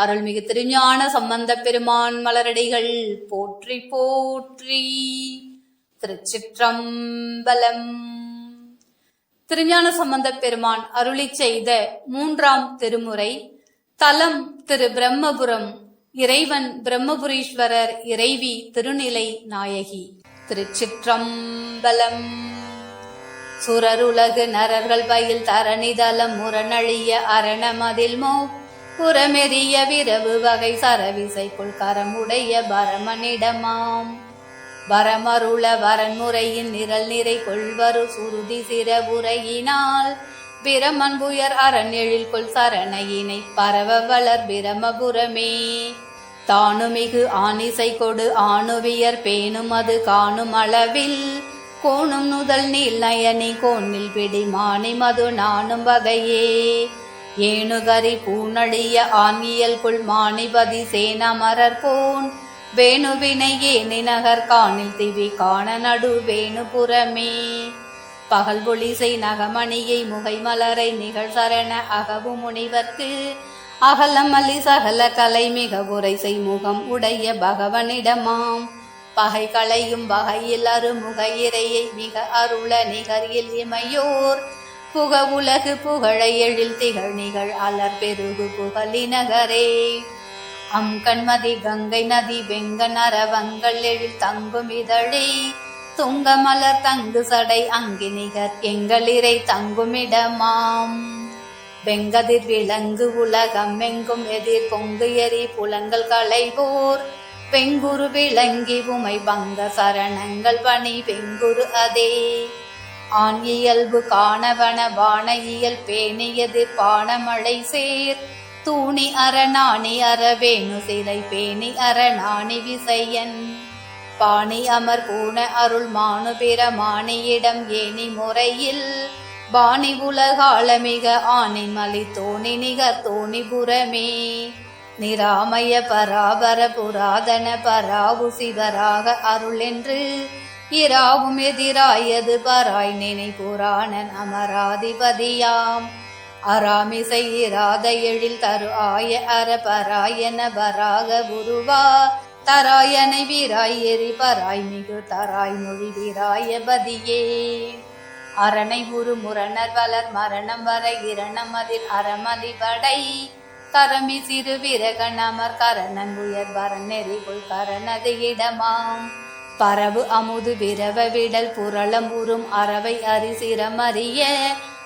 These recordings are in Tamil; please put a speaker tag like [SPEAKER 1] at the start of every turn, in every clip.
[SPEAKER 1] அருள்மிகு திருஞான சம்பந்த பெருமான் மலரடிகள் போற்றி போற்றி. திருச்சிற்றம்பலம். திருஞான சம்பந்த பெருமான் அருளி செய்த மூன்றாம் திருமுறை தலம் திரு பிரம்மபுரம் இறைவன் பிரம்மபுரீஸ்வரர் இறைவி திருநிலை நாயகி. திருச்சிற்றம்பலம். சுரருலகு நரர்கள் பயில் தரணிதலம் முரணழிய அரணமதில் மோ புறமெறிய விரவு வகை சரவிசைக்குள் கரமுடைய பரமனிடமாம். வரமருள வரன்முறையின் நிரல் நிறை கொள்வரு சுருதி சிறபுரையினால் பிரமன்புயர் அரண் எழில் கொள் சரணையினை பரவ வளர் பிரமபுரமே. தானுமிகு ஆணிசை கொடு ஆணுவியர் பேணும் அது காணும் அளவில். கோணும் நுதல் நீல் நயனி கோணில் பிடி மானி மது நானும் வகையே. ஏணுகரி பூனழிய ஆங்கியல் குள் மாணிபதி சேனமரர் போன். வேணுவினை ஏனி நகர் காணில் திவி காண நடு வேணுபுறமே. பகல் பொலிசை நகமணியை முகை மலரை நிகழ் சரண அகவு முனிவர்க்கு. அகலமல்லி சகல கலை மிக உரைசை முகம் உடைய பகவனிடமாம். பகை களையும் வகையில் அருமுகையிறையை மிக அருள நிகரில் இமையோர் புக உலகு புகழை எழில் திகழ் நிகழ் அலர் பெருகு புகழி நகரே. அம் கண்மதி கங்கை நதி வெங்க நரவங்கள் எழில் தங்கும் இதழே. துங்க மலர் தங்கு சடை அங்கி நிகர் எங்களிரை தங்குமிடமாம் வெங்கதிர் விலங்கு உலகம் எங்கும் எதிர் பொங்கு எரி புலங்கள் களைவோர். வெங்குரு விளங்கி உமை பங்க சரணங்கள் பணி வெங்குரு அதே. ஆண் இயல்பு காணவன வான இயல் பேணியது பானமழை சேர். தூணி அரணாணி அறவேணு சிலை பேணி அரணாணி விசையன். பாணி அமர் பூண அருள் மானு பிற மாணியிடம் ஏனி முறையில். பாணி உலகாள மிக ஆணி மலி தோணி நிகர் தோணிபுரமே நிராமய பராபர புராதன பராவு சிவராக அருள் என்று இராவும் எதிராயது பராய் நினை புராணன் அமராதிபதியாம். அராமிசை இராத எழில் தரு ஆய அற பராயன பராக குருவா தராயனை வீராய் எரி பராய் மிகு தராய் மொழி வீராய பதியே. அரணை உரு முரணர் வளர் மரணம் வர இரணம் அதில் அறமதி படை. கரமி சிறு விரகன் அமர் கரணன் உயர் வரன் நெறிகுள் கரணது இடமாம். பரவு அமுது விரவ விடல் புரளம் உறும் அறவை அரிசிரம் அறிய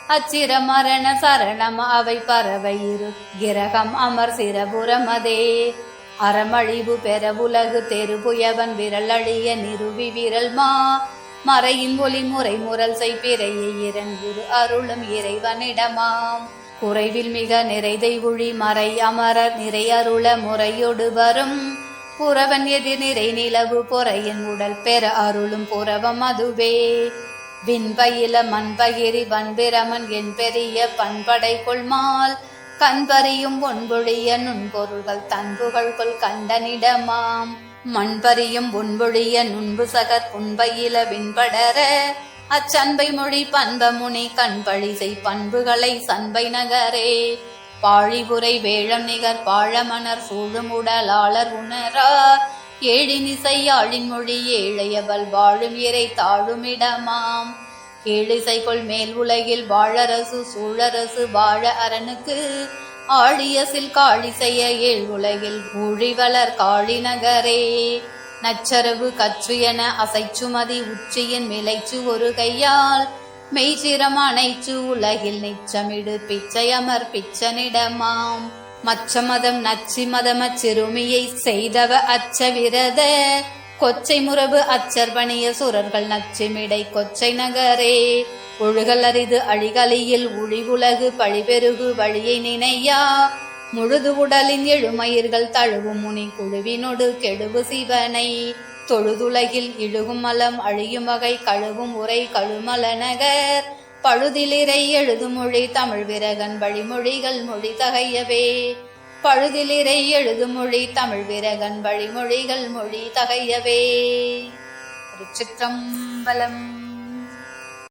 [SPEAKER 1] அச்சிர மரண சரணம் அவை பறவை இரு. கிரகம் அமர் சிரபுரமதே அறமழிவு பெற உலகு தெருபுயவன் விரல் அழிய நிறுவி விரல் மா. மறையின் ஒளி முறை முரல் செய்பிறையை இறங்குரு அருளும் இறைவனிடமாம். குறைவில் மிக நிறைதை ஒழி மறை அமரர் நிறை அருள முறையொடு வரும். புறவன் எதிர் நிறை நிலவு பொறையின் உடல் பெற அருளும் புறவம் அதுவே. விண்பயில மண்பகிரி வன்பிரமன் என் பெரிய பண்படை கொள்மால். கண்பறியும் ஒன்பொழிய நுண்பொருள்கள் தன்புகள் கொள் கண்டனிடமாம் மண்பறியும் ஒன்பொழிய நுண்பு சகர் புண்பயில விண்படர. அச்சன்பை மொழி பண்பமுனி கண்பழிசை பண்புகளை சண்பை நகரே. பாழிபுரை வேழம் நிகர் பாழமணர் சூழும் உடலாளர் உணரா ஏழினிசையாழின் மொழி ஏழையவள் வாழும் இறை தாழுமிடமாம். கீழிசைக்குள் மேல் உலகில் வாழரசு சூழரசு வாழ அரணுக்கு. ஆழியசில் காளி செய்ய ஏழ் உலகில் ஊழி காளி நகரே நச்சரவு கச்சு என அசைச்சுமதி உச்சியின் மிளைச்சு ஒரு கையால். மெய்சிரம் அணைச்சு உலகில் நிச்சமிடு பிச்சை அமர் பிச்சனிடமாம். மச்சமதம் நச்சி மதம சிறுமியை செய்தவ அச்ச விரத கொச்சை முரபு அச்சர்பணிய சுரர்கள் நச்சிமிடை கொச்சை நகரே. ஒழுகல் அரிது அழிகலியில் உழிவுலகு பழிபெருகு வழியை நினையா. முழுது உடலின் எழுமயிர்கள் தழுவு முனி குழுவினொடு கெடுவு சிவனை. தொழுதுலகில் இழுகுமலம் அழியுமகை அழியும் வகை கழுவும் உரை கழுமல நகர். பழுதிலிரை எழுதுமொழி தமிழ் விரகன் வழிமொழிகள் மொழி தகையவே. பழுதிலிரை எழுதுமொழி தமிழ் விரகன் வழிமொழிகள் மொழி தகையவே. திருச்சிற்றம்பலம்